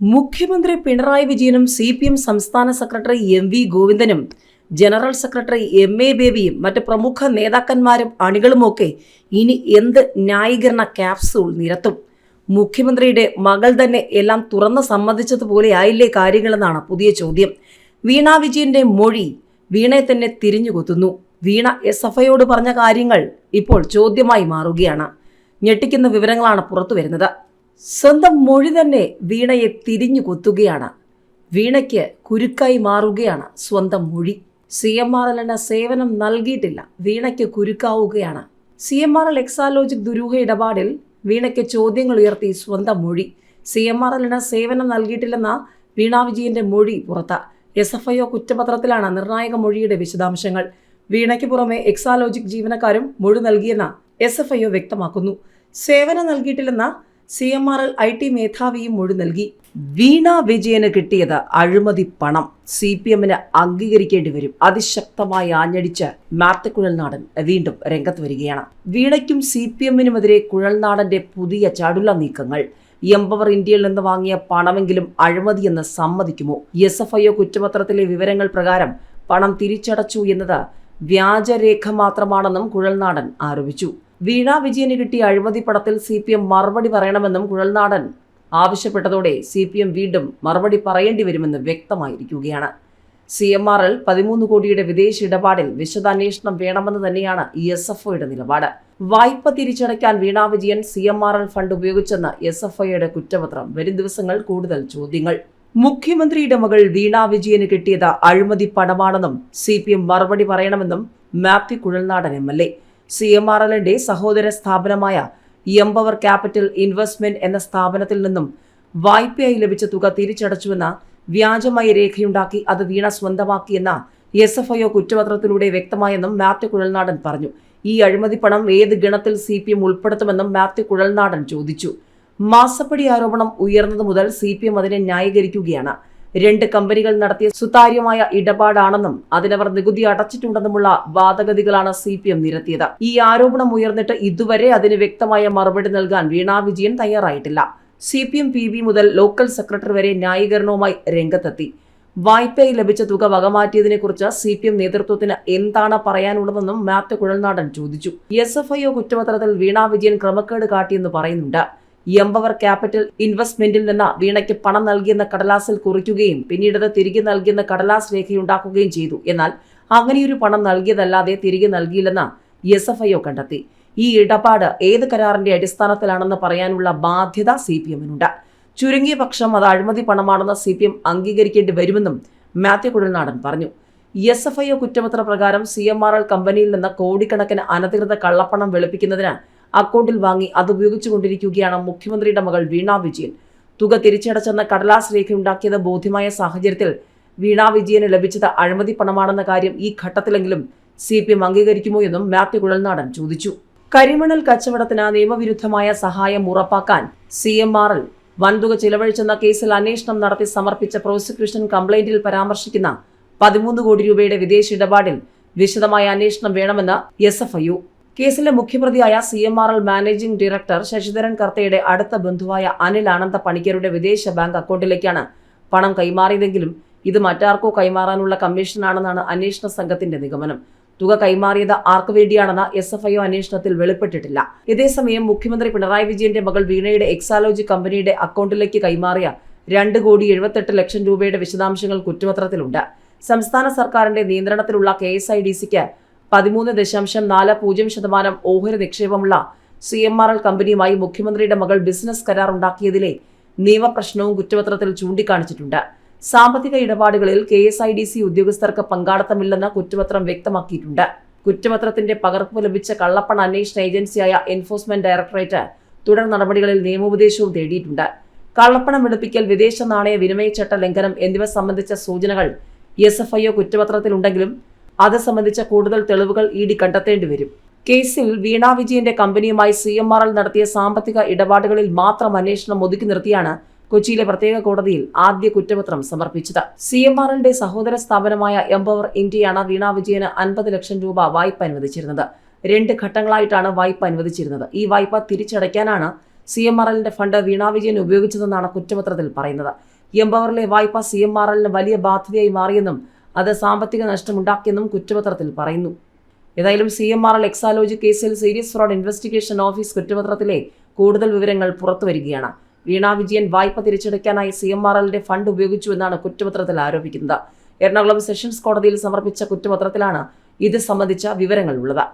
മുഖ്യമന്ത്രി പിണറായി വിജയനും C P M സംസ്ഥാന സെക്രട്ടറി എം വി ഗോവിന്ദനും ജനറൽ സെക്രട്ടറി എം എ ബേബിയും മറ്റ് പ്രമുഖ നേതാക്കന്മാരും അണികളുമൊക്കെ ഇനി എന്ത് ന്യായീകരണ ക്യാപ്സൂൾ നിരത്തും? മുഖ്യമന്ത്രിയുടെ മകൾ തന്നെ എല്ലാം തുറന്ന് സമ്മതിച്ചതുപോലെ ആയില്ലേ കാര്യങ്ങളെന്നാണ് പുതിയ ചോദ്യം. വീണ വിജയന്റെ മൊഴി വീണയെ തന്നെ തിരിഞ്ഞുകൊത്തുന്നു വീണ എസ് എഫ് ഐയോട് പറഞ്ഞ കാര്യങ്ങൾ ഇപ്പോൾ ചോദ്യമായി മാറുകയാണ്. ഞെട്ടിക്കുന്ന വിവരങ്ങളാണ് പുറത്തു വരുന്നത് സ്വന്തം മൊഴി തന്നെ വീണയെ തിരിഞ്ഞു കൊത്തുകയാണ്. വീണയ്ക്ക് കുരുക്കായി മാറുകയാണ് സ്വന്തം മൊഴി. സി എം ആർ എല്ലിന് സേവനം നൽകിയിട്ടില്ല. വീണയ്ക്ക് കുരുക്കാവുകയാണ്. C M R L Exalogic ദുരൂഹ ഇടപാടിൽ വീണയ്ക്ക് ചോദ്യങ്ങൾ ഉയർത്തി സ്വന്തം മൊഴി. സി എം ആർ എല്ലിന് സേവനം നൽകിയിട്ടില്ലെന്ന വീണാ വിജയന്റെ മൊഴി പുറത്ത്. എസ് എഫ് ഐ ഒ കുറ്റപത്രത്തിലാണ് നിർണായക മൊഴിയുടെ വിശദാംശങ്ങൾ. വീണയ്ക്ക് പുറമെ എക്സാലോജിക് ജീവനക്കാരും മൊഴി നൽകിയെന്ന എസ് എഫ് ഐ ഒ വ്യക്തമാക്കുന്നു. സേവനം നൽകിയിട്ടില്ലെന്ന C M R L I T മേധാവിയും മൊഴി നൽകി. വീണ വിജയന് കിട്ടിയത് അഴിമതി പണം. സി പി എമ്മിന് അംഗീകരിക്കേണ്ടി വരും. അതിശക്തമായി ആഞ്ഞടിച്ച് മാത്യു കുഴൽനാടൻ വീണ്ടും രംഗത്ത് വരികയാണ്. വീണയ്ക്കും സി പി എമ്മിനുമെതിരെ കുഴൽനാടന്റെ പുതിയ ചടുല നീക്കങ്ങൾ. എംപവർ ഇന്ത്യയിൽ നിന്ന് വാങ്ങിയ പണമെങ്കിലും അഴിമതിയെന്ന് സമ്മതിക്കുമോ? എസ് എഫ് ഐ കുറ്റപത്രത്തിലെ വിവരങ്ങൾ പ്രകാരം പണം തിരിച്ചടച്ചു എന്നത് വ്യാജരേഖ മാത്രമാണെന്നും കുഴൽനാടൻ ആരോപിച്ചു. വീണ വിജയന് കിട്ടിയ അഴിമതി പടത്തിൽ സി പി എം മറുപടി പറയണമെന്നും കുഴൽനാടൻ ആവശ്യപ്പെട്ടതോടെ സി പി എം വീണ്ടും മറുപടി പറയേണ്ടി വരുമെന്ന് വ്യക്തമായിരിക്കുകയാണ്. സി എം ആർ എൽ പതിമൂന്ന് കോടിയുടെ വിദേശ ഇടപാടിൽ വിശദാന്വേഷണം വേണമെന്ന് തന്നെയാണ് ഇ എസ് എഫ് ഒയുടെ നിലപാട്. വായ്പ തിരിച്ചടയ്ക്കാൻ Veena Vijayan C M R L fund ഉപയോഗിച്ചെന്ന S F ഐയുടെ കുറ്റപത്രം. വരും ദിവസങ്ങൾ കൂടുതൽ ചോദ്യങ്ങൾ. മുഖ്യമന്ത്രിയുടെ മകൾ വീണ വിജയന് കിട്ടിയത് അഴിമതി പണമാണെന്നും സി പി എം മറുപടി പറയണമെന്നും Mathew Kuzhalnadan M L A C M R എല്ലിന്റെ സഹോദര സ്ഥാപനമായ എംപവർ ക്യാപിറ്റൽ ഇൻവെസ്റ്റ്മെന്റ് എന്ന സ്ഥാപനത്തിൽ നിന്നും വായ്പയായി ലഭിച്ച തുക തിരിച്ചടച്ചുവെന്ന വ്യാജമായ രേഖയുണ്ടാക്കി അത് വീണ സ്വന്തമാക്കിയെന്ന എസ് എഫ് ഐ ഒ കുറ്റപത്രത്തിലൂടെ വ്യക്തമായെന്നും മാത്യു കുഴൽനാടൻ പറഞ്ഞു. ഈ അഴിമതി പണം ഏത് ഗണത്തിൽ സി പി എം ഉൾപ്പെടുത്തുമെന്നും മാത്യു കുഴൽനാടൻ ചോദിച്ചു. മാസപ്പടി ആരോപണം ഉയർന്നത് മുതൽ സി പി എം അതിനെ ന്യായീകരിക്കുകയാണ്. രണ്ട് കമ്പനികൾ നടത്തിയ സുതാര്യമായ ഇടപാടാണെന്നും അതിനവർ നികുതി അടച്ചിട്ടുണ്ടെന്നുമുള്ള വാദഗതികളാണ് സി പി എം നിരത്തിയത്. ഈ ആരോപണം ഉയർന്നിട്ട് ഇതുവരെ അതിന് വ്യക്തമായ മറുപടി നൽകാൻ വീണാ വിജയൻ തയ്യാറായിട്ടില്ല. C P M P B മുതൽ ലോക്കൽ സെക്രട്ടറി വരെ ന്യായീകരണവുമായി രംഗത്തെത്തി. വായ്പയിൽ ലഭിച്ച തുക വകമാറ്റിയതിനെക്കുറിച്ച് സി പി എം നേതൃത്വത്തിന് എന്താണ് പറയാനുള്ളതെന്നും മാത്യു കുഴൽനാടൻ ചോദിച്ചു. എസ് എഫ് ഐ ഒ കുറ്റപത്രത്തിൽ വീണാ വിജയൻ ക്രമക്കേട് കാട്ടിയെന്ന് പറയുന്നുണ്ട്. എംപവർ ക്യാപിറ്റൽ ഇൻവെസ്റ്റ്മെന്റിൽ നിന്ന് വീണയ്ക്ക് പണം നൽകിയെന്ന കടലാസിൽ കുറിക്കുകയും പിന്നീട് അത് തിരികെ നൽകിയെന്ന കടലാസ് രേഖയുണ്ടാക്കുകയും ചെയ്തു. എന്നാൽ അങ്ങനെയൊരു പണം നൽകിയതല്ലാതെ തിരികെ നൽകിയില്ലെന്ന് എസ് എഫ് ഐഒ കണ്ടെത്തി. ഈ ഇടപാട് ഏത് കരാറിന്റെ അടിസ്ഥാനത്തിലാണെന്ന് പറയാനുള്ള ബാധ്യത സി പി എമ്മിനുണ്ട്. ചുരുങ്ങിയ പക്ഷം അത് അഴിമതി പണമാണെന്ന് സി പി എം അംഗീകരിക്കേണ്ടി വരുമെന്നും മാത്യു കുഴൽനാടൻ പറഞ്ഞു. എസ് എഫ് ഐ ഒ കുറ്റപത്ര പ്രകാരം സി എം ആർ എൽ കമ്പനിയിൽ നിന്ന് കോടിക്കണക്കിന് അനധികൃത കള്ളപ്പണം വെളുപ്പിക്കുന്നതിന് അക്കൗണ്ടിൽ വാങ്ങി അത് ഉപയോഗിച്ചുകൊണ്ടിരിക്കുകയാണ് മുഖ്യമന്ത്രിയുടെ മകൾ വീണ വിജയൻ. തുക തിരിച്ചടച്ചെന്ന കടലാസ് രേഖയുണ്ടാക്കിയത് ബോധ്യമായ സാഹചര്യത്തിൽ വീണ വിജയന് ലഭിച്ചത് അഴിമതി പണമാണെന്ന കാര്യം ഈ ഘട്ടത്തിലെങ്കിലും സി പി എം അംഗീകരിക്കുമോ എന്നും മാത്യു കുഴൽനാടൻ ചോദിച്ചു. കരിമണൽ കച്ചവടത്തിന് നിയമവിരുദ്ധമായ സഹായം ഉറപ്പാക്കാൻ സി എം ആർ എൽ വൻതുക ചിലവഴിച്ചെന്ന കേസിൽ അന്വേഷണം നടത്തി സമർപ്പിച്ച പ്രോസിക്യൂഷൻ കംപ്ലൈന്റിൽ പരാമർശിക്കുന്ന പതിമൂന്ന് കോടി രൂപയുടെ വിദേശ ഇടപാടിൽ വിശദമായ അന്വേഷണം വേണമെന്ന് എസ് എഫ് ഐ കേസിലെ മുഖ്യപ്രതിയായ C M R L managing director Sasidharan കർത്തയുടെ അടുത്ത ബന്ധുവായ അനിൽ ആനന്ദ പണിക്കരുടെ വിദേശ ബാങ്ക് അക്കൗണ്ടിലേക്കാണ് പണം കൈമാറിയതെങ്കിലും ഇത് മറ്റാർക്കോ കൈമാറാനുള്ള കമ്മീഷനാണെന്നാണ് അന്വേഷണ സംഘത്തിന്റെ നിഗമനം. തുക കൈമാറിയത് ആർക്കു വേണ്ടിയാണെന്ന എസ് എഫ് ഐ ഒ അന്വേഷണത്തിൽ വെളിപ്പെട്ടിട്ടില്ല. ഇതേസമയം മുഖ്യമന്ത്രി പിണറായി വിജയന്റെ മകൾ വീണയുടെ എക്സാലോജി കമ്പനിയുടെ അക്കൗണ്ടിലേക്ക് കൈമാറിയ രണ്ട് കോടി എഴുപത്തെട്ട് ലക്ഷം രൂപയുടെ വിശദാംശങ്ങൾ കുറ്റപത്രത്തിലുണ്ട്. സംസ്ഥാന സർക്കാരിന്റെ നിയന്ത്രണത്തിലുള്ള കെ എസ് ഐ ഡി സിക്ക് പതിമൂന്ന് ദശാംശം നാല് പൂജ്യം ശതമാനം ഓഹരി നിക്ഷേപമുള്ള സി എം ആർ എൽ കമ്പനിയുമായി മുഖ്യമന്ത്രിയുടെ മകൾ ബിസിനസ് കരാർ ഉണ്ടാക്കിയതിലെ നിയമപ്രശ്നവും കുറ്റപത്രത്തിൽ ചൂണ്ടിക്കാണിച്ചിട്ടുണ്ട്. സാമ്പത്തിക ഇടപാടുകളിൽ K S I D C ഉദ്യോഗസ്ഥർക്ക് പങ്കാളിത്തമില്ലെന്ന് കുറ്റപത്രം വ്യക്തമാക്കിയിട്ടുണ്ട്. കുറ്റപത്രത്തിന്റെ പകർപ്പ് ലഭിച്ച കള്ളപ്പണ അന്വേഷണ ഏജൻസിയായ എൻഫോഴ്സ്മെന്റ് ഡയറക്ടറേറ്റ് തുടർ നടപടികളിൽ നിയമോപദേശവും തേടിയിട്ടുണ്ട്. കള്ളപ്പണം വെളുപ്പിക്കൽ വിദേശ നാണയ വിനിമയ ചട്ട ലംഘനം എന്നിവ സംബന്ധിച്ച സൂചനകൾ എസ് എഫ് ഐ ഒ കുറ്റപത്രത്തിലുണ്ടെങ്കിലും അത് സംബന്ധിച്ച കൂടുതൽ തെളിവുകൾ ഇ ഡി കണ്ടെത്തേണ്ടി വരും. കേസിൽ വീണ വിജയന്റെ കമ്പനിയുമായി സി എം ആർ എൽ നടത്തിയ സാമ്പത്തിക ഇടപാടുകളിൽ മാത്രം അന്വേഷണം ഒതുക്കി നിർത്തിയാണ് കൊച്ചിയിലെ പ്രത്യേക കോടതിയിൽ ആദ്യ കുറ്റപത്രം സമർപ്പിച്ചത്. സി എം ആർ എല്ലിന്റെ സഹോദര സ്ഥാപനമായ എംപവർ ഇന്ത്യയാണ് വീണ വിജയന് അൻപത് ലക്ഷം രൂപ വായ്പ അനുവദിച്ചിരുന്നത്. രണ്ട് ഘട്ടങ്ങളായിട്ടാണ് വായ്പ അനുവദിച്ചിരുന്നത്. ഈ വായ്പ തിരിച്ചടയ്ക്കാനാണ് സി എം ആർ എല്ലിന്റെ ഫണ്ട് വീണ വിജയൻ ഉപയോഗിച്ചതെന്നാണ് കുറ്റപത്രത്തിൽ പറയുന്നത്. എംപവറിലെ വായ്പ സി എം ആർ എല്ലിന് വലിയ ബാധ്യതയായി മാറിയെന്നും അത് സാമ്പത്തിക നഷ്ടമുണ്ടാക്കിയെന്നും കുറ്റപത്രത്തിൽ പറയുന്നു. ഏതായാലും C M R L Exalogic കേസിൽ സീരിയസ് ഫ്രോഡ് ഇൻവെസ്റ്റിഗേഷൻ ഓഫീസ് കുറ്റപത്രത്തിലെ കൂടുതൽ വിവരങ്ങൾ പുറത്തുവരികയാണ് വീണ വിജയൻ വായ്പ തിരിച്ചടയ്ക്കാനായി സി എം ആർ എല്ലിന്റെ ഫണ്ട് ഉപയോഗിച്ചുവെന്നാണ് കുറ്റപത്രത്തിൽ ആരോപിക്കുന്നത്. എറണാകുളം സെഷൻസ് കോടതിയിൽ സമർപ്പിച്ച കുറ്റപത്രത്തിലാണ് ഇത് സംബന്ധിച്ച വിവരങ്ങൾ ഉള്ളത്